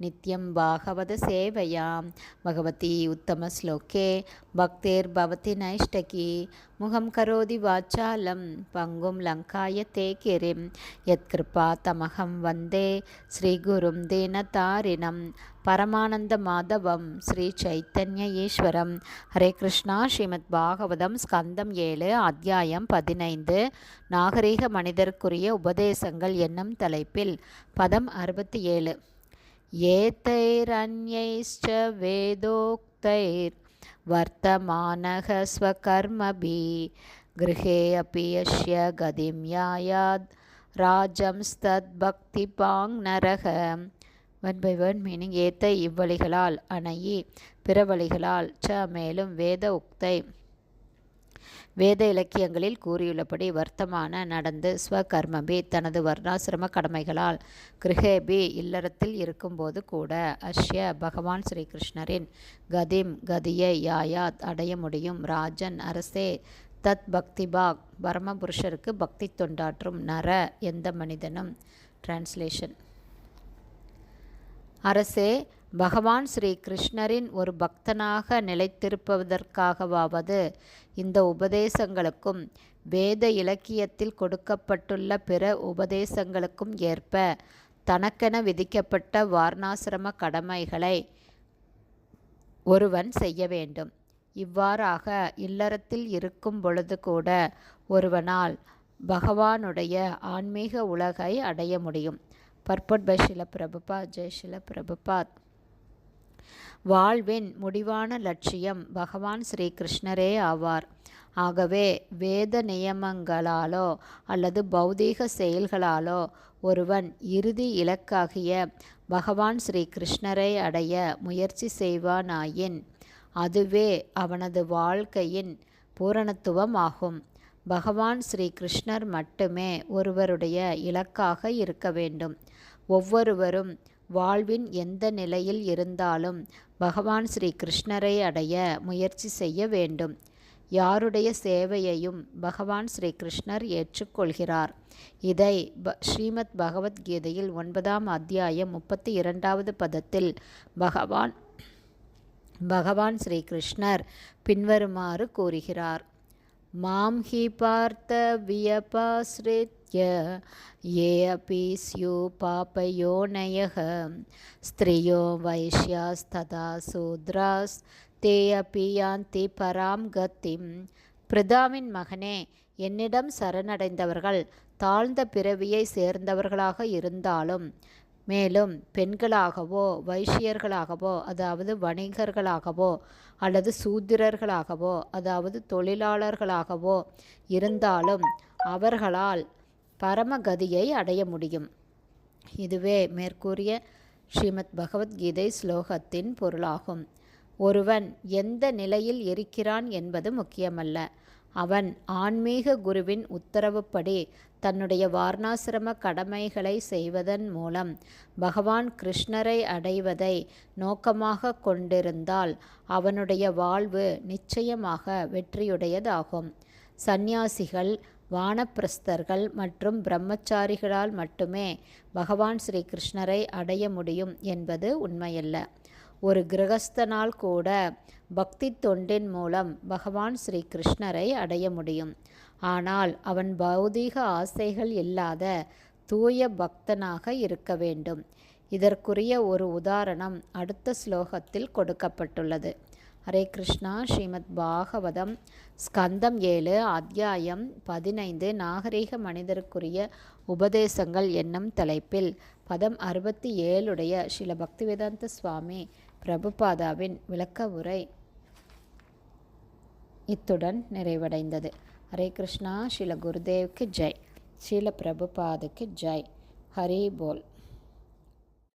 नित्यं भागवतसेवयां भगवती उत्तमश्लोके भक्तिर्भवति नैष्टकी मुखं करोति वाचालं पङ्गुं लङ्काय ते गिरिं यत्कृपातमहं वन्दे श्रीगुरुं दीनतारिणं பரமானந்தமாதவம் ஸ்ரீ சைத்தன்ய ஈஸ்வரம் ஹரே கிருஷ்ணா ஸ்ரீமத் பாகவதம் ஸ்கந்தம் ஏழு அத்தியாயம் பதினைந்து நாகரீக மனிதருக்குரிய உபதேசங்கள் என்னும் தலைப்பில் பதம் அறுபத்தி ஏழு एतैरन्यैश्च वेदोक्तैर्वर्तमानः स्वकर्मभिः गृहे अपि यस्य गतिं यायाद् ராஜம்ஸ்தத்பக்திபாங்னரக ஒன் பை ஒன் மீனிங் ஏத்த இவ்வழிகளால் அணையி பிறவழிகளால் ச மேலும் வேத உக்தை வேத இலக்கியங்களில் கூறியுள்ளபடி வர்த்தமான நடந்து ஸ்வகர்மபி தனது வர்ணாசிரம கடமைகளால் கிருஹேபி இல்லறத்தில் இருக்கும்போது கூட அஷ்ய பகவான் ஸ்ரீகிருஷ்ணரின் கதிம் கதியை யாயாத் அடைய முடியும். ராஜன் அரசே தத் பக்திபாக் பரமபுருஷருக்கு பக்தி தொண்டாற்றும் நர எந்த மனிதனும். டிரான்ஸ்லேஷன் அரசே பகவான் ஸ்ரீ கிருஷ்ணரின் ஒரு பக்தனாக நிலைத்திருப்பதற்காகவாவது இந்த உபதேசங்களுக்கும் வேத இலக்கியத்தில் கொடுக்கப்பட்டுள்ள பிற உபதேசங்களுக்கும் ஏற்ப தனக்கென விதிக்கப்பட்ட வார்ணாசிரம கடமைகளை ஒருவன் செய்ய வேண்டும். இவ்வாறாக இல்லறத்தில் இருக்கும் பொழுது கூட ஒருவனால் பகவானுடைய ஆன்மீக உலகை அடைய முடியும். பர்பட் பை ஷில பிரபுபாத் ஜெய் ஷில பிரபுபாத் வாழ்வின் முடிவான லட்சியம் பகவான் ஸ்ரீ கிருஷ்ணரே ஆவார். ஆகவே வேத நியமங்களாலோ அல்லது பௌதீக செயல்களாலோ ஒருவன் இறுதி இலக்காகிய பகவான் ஸ்ரீ கிருஷ்ணரை அடைய முயற்சி செய்வானாயின் அதுவே அவனது வாழ்க்கையின் பூரணத்துவம் ஆகும் பகவான் ஸ்ரீ கிருஷ்ணர் மட்டுமே ஒருவருடைய இலக்காக இருக்க வேண்டும். ஒவ்வொருவரும் வாழ்வின் எந்த நிலையில் இருந்தாலும் பகவான் ஸ்ரீ கிருஷ்ணரை அடைய முயற்சி செய்ய வேண்டும். யாருடைய சேவையையும் பகவான் ஸ்ரீ கிருஷ்ணர் ஏற்றுக்கொள்கிறார். இதை ப ஸ்ரீமத் பகவத்கீதையில் ஒன்பதாம் அத்தியாயம் முப்பத்தி இரண்டாவது பதத்தில் பகவான் பகவான் ஸ்ரீ கிருஷ்ணர் பின்வருமாறு கூறுகிறார். மாம் ஹி பார்த்த வியபாஸ்ரித்ய ये अपि स्युः पापयोनयः स्त्रियो वैश्यास्तथा शूद्रास् ते अपि யாந்தி பராம் கத்திம் பிரதாவின் மகனே என்னிடம் சரணடைந்தவர்கள் தாழ்ந்த பிறவியை சேர்ந்தவர்களாக இருந்தாலும் மேலும் பெண்களாகவோ வைஷ்யர்களாகவோ அதாவது வணிகர்களாகவோ அல்லது சூத்திரர்களாகவோ அதாவது தொழிலாளர்களாகவோ இருந்தாலும் அவர்களால் பரமகதியை அடைய முடியும். இதுவே மேற்கூறிய ஸ்ரீமத் பகவத்கீதை ஸ்லோகத்தின் பொருளாகும். ஒருவன் எந்த நிலையில் இருக்கிறான் என்பது முக்கியமல்ல. அவன் ஆன்மீக குருவின் உத்தரவுப்படி தன்னுடைய வார்ணாசிரம கடமைகளை செய்வதன் மூலம் பகவான் கிருஷ்ணரை அடைவதை நோக்கமாக கொண்டிருந்தால் அவனுடைய வாழ்வு நிச்சயமாக வெற்றியுடையதாகும். சந்நியாசிகள் வானப்பிரஸ்தர்கள் மற்றும் பிரம்மச்சாரிகளால் மட்டுமே பகவான் ஸ்ரீ கிருஷ்ணரை அடைய முடியும் என்பது உண்மையல்ல. ஒரு கிரகஸ்தனால் கூட பக்தி தொண்டின் மூலம் பகவான் ஸ்ரீ கிருஷ்ணரை அடைய முடியும். ஆனால் அவன் பௌதீக ஆசைகள் இல்லாத தூய பக்தனாக இருக்க வேண்டும். இதற்குரிய ஒரு உதாரணம் அடுத்த ஸ்லோகத்தில் கொடுக்கப்பட்டுள்ளது. ஹரே கிருஷ்ணா ஸ்ரீமத் பாகவதம் ஸ்கந்தம் ஏழு அத்தியாயம் பதினைந்து நாகரீக மனிதருக்குரிய உபதேசங்கள் என்னும் தலைப்பில் பதம் அறுபத்தி ஏழுடைய ஸ்ரீல பக்திவேதாந்த சுவாமி பிரபுபாதாவின் விளக்க உரை இத்துடன் நிறைவடைந்தது. ஹரே கிருஷ்ணா. ஸ்ரீல குருதேவுக்கு ஜெய். ஸ்ரீல பிரபுபாதுக்கு ஜெய். ஹரி போல்.